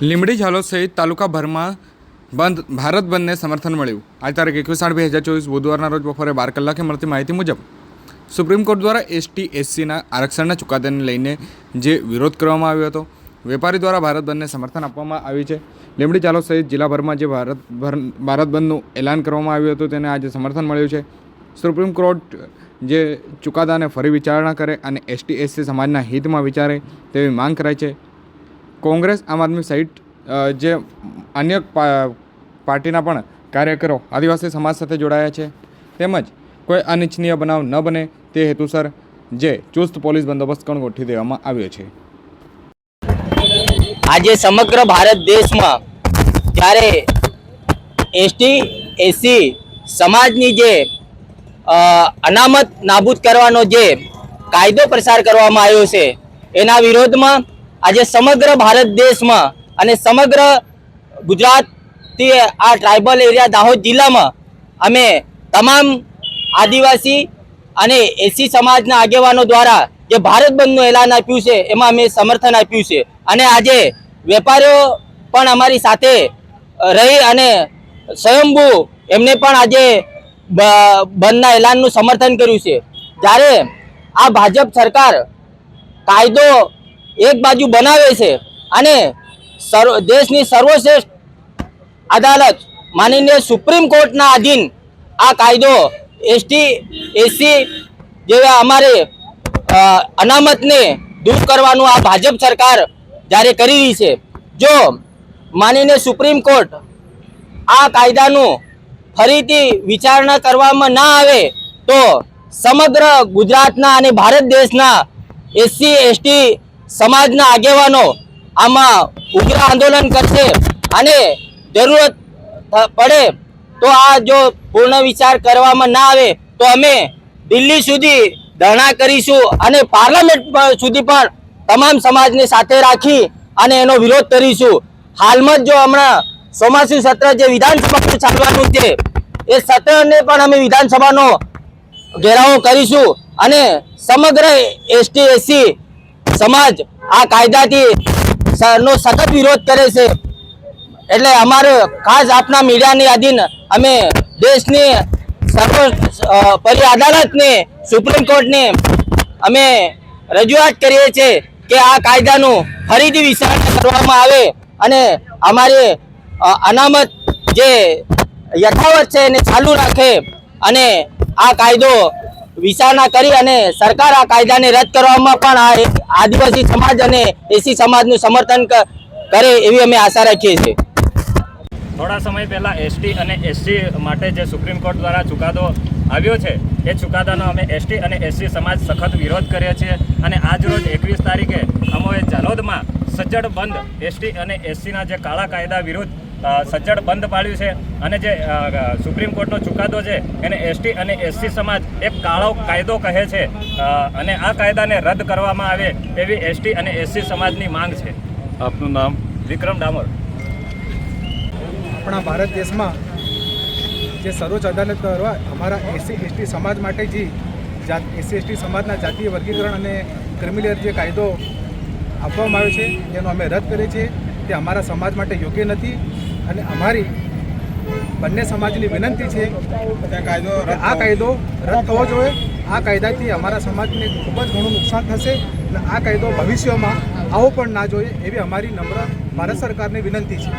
લીંબડી ઝાલોદ સહિત તાલુકાભરમાં બંધ ભારત બંધને સમર્થન મળ્યું. આજ તારીખ એકવીસ આઠ બે હજાર ચોવીસ બુધવારના રોજ બપોરે બાર કલાકે મળતી માહિતી મુજબ સુપ્રીમ કોર્ટ દ્વારા એસટી, એસસીના આરક્ષણના ચુકાદાને લઈને જે વિરોધ કરવામાં આવ્યો હતો, વેપારી દ્વારા ભારત બંધને સમર્થન આપવામાં આવ્યું છે. લીંબડી ચાલો સહિત જિલ્લાભરમાં જે ભારત ભર, ભારત બંધનું એલાન કરવામાં આવ્યું હતું, તેને આજે સમર્થન મળ્યું છે. સુપ્રીમ કોર્ટ જે ચુકાદાને ફરી વિચારણા કરે અને એસટી, એસસી સમાજના હિતમાં વિચારે તેવી માંગ કરાઈ છે. કોંગ્રેસ, આમ આદમી સહિત જે અન્ય પાર્ટીના પણ કાર્યકરો આદિવાસી સમાજ સાથે જોડાયા છે. તેમજ કોઈ અનિચ્છનીય બનાવ ન બને તે હેતુસર જે ચુસ્ત પોલીસ બંદોબસ્ત પણ ગોઠવી દેવામાં આવ્યો છે. આજે સમગ્ર ભારત દેશમાં જ્યારે એસટી એસી સમાજની જે અનામત નાબૂદ કરવાનો જે કાયદો પ્રસાર કરવામાં આવ્યો છે, એના વિરોધમાં આજે સમગ્ર ભારત દેશમાં અને સમગ્ર ગુજરાતથી આ ટ્રાઇબલ એરિયા દાહોદ જિલ્લામાં અમે તમામ આદિવાસી અને એસી સમાજના આગેવાનો દ્વારા જે ભારત બંધનું એલાન આપ્યું છે, એમાં અમે સમર્થન આપ્યું છે. અને આજે વેપારીઓ પણ અમારી સાથે રહી અને સ્વયંભૂ એમને પણ આજે બંધના એલાનનું સમર્થન કર્યું છે. જ્યારે આ ભાજપ સરકાર કાયદો એક બાજુ બનાવે છે અને દેશની સર્વશ્રેષ્ઠ અદાલત માનીને સુપ્રીમ કોર્ટના આધીન આ કાયદો એસટી એસી જેવા અમારે અનામતને દૂર કરવાનું આ ભાજપ સરકાર જ્યારે કરી રહી છે. જો માનીને સુપ્રીમ કોર્ટ આ કાયદાનું ફરીથી વિચારણા કરવામાં ના આવે તો સમગ્ર ગુજરાતના અને ભારત દેશના એસસી એસટી સમાજના આગેવાનો આમાં ઉગ્ર આંદોલન કરશે અને જરૂરત પડે તો આ જો પૂર્ણ વિચાર કરવામાં ના આવે તો અમે દિલ્હી સુધી ધરણા કરીશું અને પાર્લામેન્ટ સુધી પણ તમામ સમાજને સાથે રાખી અને એનો વિરોધ કરીશું. હાલમાં જ જો હમણાં ચોમાસું સત્ર જે વિધાનસભાનું ચાલવાનું છે, એ સત્રને પણ અમે વિધાનસભાનો ઘેરાવો કરીશું અને સમગ્ર એસટી, એસસી સમાજ આ કાયદાથી નો સખત વિરોધ કરે છે. એટલે અમારે ખાસ આપના મીડિયાની અધીન અમે દેશની સર્વ અદાલતને, સુપ્રીમ કોર્ટને અમે રજૂઆત કરીએ છીએ કે આ કાયદાનું ફરીથી વિચારણા કરવામાં આવે અને અમારી અનામત જે યથાવત છે એને ચાલુ રાખે અને આ કાયદો વિચારણા કરી અને સરકાર આ કાયદાને રદ કરવામાં પણ આ આદિવાસી સમાજ અને એસી સમાજનું સમર્થન કરે એવી અમે આશા રાખીએ છીએ. થોડા સમય પહેલાં એસટી અને એસસી માટે જે સુપ્રીમ કોર્ટ દ્વારા ચુકાદો આવ્યો છે, એ ચુકાદાનો અમે એસટી અને એસસી સમાજ સખત વિરોધ કરીએ છીએ અને આજ રોજ એકવીસ તારીખે અમોએ જાલોદમાં સજ્જડ બંધ એસટી અને એસસીના જે કાળા કાયદા વિરુદ્ધ સજ્જડ બંધ પાડ્યું છે અને જે સુપ્રીમ કોર્ટનો ચુકાદો છે એને એસટી અને એસસી સમાજ એક કાળો કાયદો કહે છે. અને આ કાયદાને રદ કરવામાં આવે એવી એસટી અને એસસી સમાજની માંગ છે. આપનું નામ? વિક્રમ ડામોર. આપણા ભારત દેશમાં જે સર્વોચ્ચ અદાલત દ્વારા અમારા એસસી એસટી સમાજ માટે જે જાત એસસી એસટી સમાજના જાતીય વર્ગીકરણ અને ક્રિમિનલ જે કાયદો આપવામાં આવ્યો છે તેનો અમે રદ કરીએ છીએ. તે અમારા સમાજ માટે યોગ્ય નથી. અને અમારી બંને સમાજની વિનંતી છે કે આ કાયદો રદ થવો જોઈએ. આ કાયદાથી અમારા સમાજને ખૂબ જ ઘણું નુકસાન થશે અને આ કાયદો ભવિષ્યમાં આવો પણ ના જોઈએ એવી અમારી નમ્ર ભારત સરકારને વિનંતી છે.